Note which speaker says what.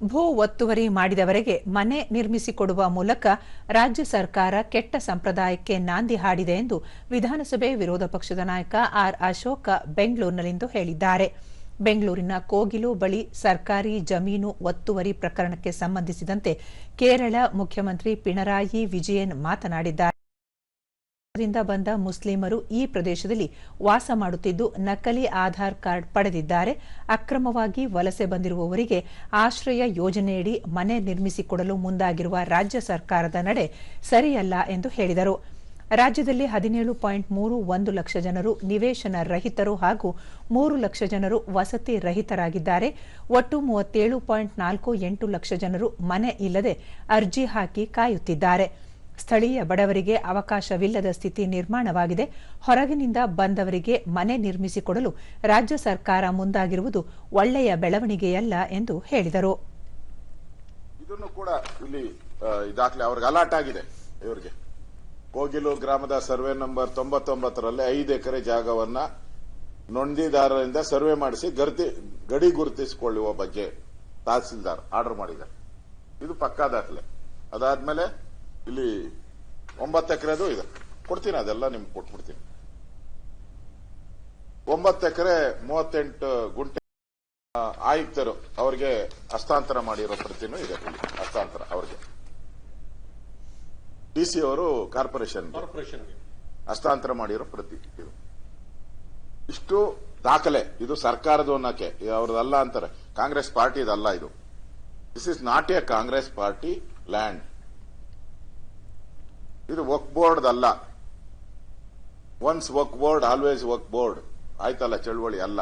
Speaker 1: ಭೂ ಒತ್ತುವರಿ ಮಾಡಿದವರಿಗೆ ಮನೆ ನಿರ್ಮಿಸಿಕೊಡುವ ಮೂಲಕ ರಾಜ್ಯ ಸರ್ಕಾರ ಕೆಟ್ಟ ಸಂಪ್ರದಾಯಕ್ಕೆ ನಾಂದಿ ಹಾಡಿದೆ ಎಂದು ವಿಧಾನಸಭೆ ವಿರೋಧ ಪಕ್ಷದ ನಾಯಕ ಆರ್ ಅಶೋಕ ಬೆಂಗಳೂರಿನಲ್ಲಿಂದು ಹೇಳಿದ್ದಾರೆ. ಬೆಂಗಳೂರಿನ ಕೋಗಿಲು ಬಳಿ ಸರ್ಕಾರಿ ಜಮೀನು ಒತ್ತುವರಿ ಪ್ರಕರಣಕ್ಕೆ ಸಂಬಂಧಿಸಿದಂತೆ ಕೇರಳ ಮುಖ್ಯಮಂತ್ರಿ ಪಿಣರಾಯಿ ವಿಜಯನ್ ಮಾತನಾಡಿದ್ದಾರೆ. ರಿಂದ ಬಂದ ಮುಸ್ಲಿಮರು ಈ ಪ್ರದೇಶದಲ್ಲಿ ವಾಸ ಮಾಡುತ್ತಿದ್ದು, ನಕಲಿ ಆಧಾರ್ ಕಾರ್ಡ್ ಪಡೆದಿದ್ದಾರೆ. ಅಕ್ರಮವಾಗಿ ವಲಸೆ ಬಂದಿರುವವರಿಗೆ ಆಶ್ರಯ ಯೋಜನೆಯಡಿ ಮನೆ ನಿರ್ಮಿಸಿಕೊಡಲು ಮುಂದಾಗಿರುವ ರಾಜ್ಯ ಸರ್ಕಾರದ ನಡೆ ಸರಿಯಲ್ಲ ಎಂದು ಹೇಳಿದರು. ರಾಜ್ಯದಲ್ಲಿ ಹದಿನೇಳು ಪಾಯಿಂಟ್ ಮೂರು ಒಂದು ಲಕ್ಷ ಜನರು ನಿವೇಶನ ರಹಿತರು ಹಾಗೂ ಮೂರು ಲಕ್ಷ ಜನರು ವಸತಿ ರಹಿತರಾಗಿದ್ದಾರೆ. ಒಟ್ಟು ಮೂವತ್ತೇಳು ಪಾಯಿಂಟ್ ನಾಲ್ಕು ಎಂಟು ಲಕ್ಷ ಜನರು ಮನೆ ಇಲ್ಲದೆ ಅರ್ಜಿ ಹಾಕಿ ಕಾಯುತ್ತಿದ್ದಾರೆ. ಸ್ಥಳೀಯ ಬಡವರಿಗೆ ಅವಕಾಶವಿಲ್ಲದ ಸ್ಥಿತಿ ನಿರ್ಮಾಣವಾಗಿದೆ. ಹೊರಗಿನಿಂದ ಬಂದವರಿಗೆ ಮನೆ ನಿರ್ಮಿಸಿಕೊಡಲು ರಾಜ್ಯ ಸರ್ಕಾರ ಮುಂದಾಗಿರುವುದು ಒಳ್ಳೆಯ ಬೆಳವಣಿಗೆಯಲ್ಲ ಎಂದು ಹೇಳಿದರು.
Speaker 2: ಇದನ್ನು ಕೂಡ ಇಲ್ಲಿ ಆ, ಇದಾಗ್ಲಿ ಅವ್ರಿಗೆ ಅಲಾಟ್ ಆಗಿದೆ ಇವರಿಗೆ. ಕೋಗಿಲು ಗ್ರಾಮದ ಸರ್ವೆ ನಂಬರ್ ತೊಂಬತ್ತೊಂಬತ್ತರಲ್ಲಿ ಐದು ಎಕರೆ ಜಾಗವನ್ನ ನೊಂದಿದಾರರಿಂದ ಸರ್ವೆ ಮಾಡಿಸಿ ಗರ್ತಿ ಗಡಿ ಗುರುತಿಸಿಕೊಳ್ಳುವ ಬಗ್ಗೆ ತಹಸೀಲ್ದಾರ್ ಆರ್ಡರ್ ಮಾಡಿದ್ದಾರೆ. ಇದು ಪಕ್ಕಾ ದಾಖಲೆ. ಅದಾದ್ಮೇಲೆ ಇಲ್ಲಿ ಒಂಬತ್ತು ಎಕರೆದು ಇದೆ. ಕೊಡ್ತೀನಿ ಅದೆಲ್ಲ ನಿಮ್ಗೆ ಕೊಟ್ಬಿಡ್ತೀನಿ. ಒಂಬತ್ತು ಎಕರೆ ಮೂವತ್ತೆಂಟು ಗುಂಟೆ ಆಯುಕ್ತರು ಅವರಿಗೆ ಹಸ್ತಾಂತರ ಮಾಡಿರೋ ಪ್ರತಿನೂ ಇದೆ ಹಸ್ತಾಂತರ ಅವರಿಗೆ. ಡಿಸಿ ಅವರು ಕಾರ್ಪೊರೇಷನ್ ಹಸ್ತಾಂತರ ಮಾಡಿರೋ ಪ್ರತಿ ಇದು. ಇಷ್ಟು ದಾಖಲೆ ಇದು ಸರ್ಕಾರದ ಅನ್ನಕ್ಕೆ ಅವ್ರದ್ದಲ್ಲ ಅಂತಾರೆ. ಕಾಂಗ್ರೆಸ್ ಪಾರ್ಟಿ ಇದಲ್ಲ ಇದು. This is not a Congress party land ಇದು ವರ್ಕ್ ಬೋರ್ಡ್ ಅಲ್ಲ ಒನ್ಸ್ ವಕ್ ಬೋರ್ಡ್ ಆಲ್ವೇಸ್ ವಕ್ ಬೋರ್ಡ್ ಆಯ್ತಲ್ಲ ಚಳುವಳಿ ಅಲ್ಲ.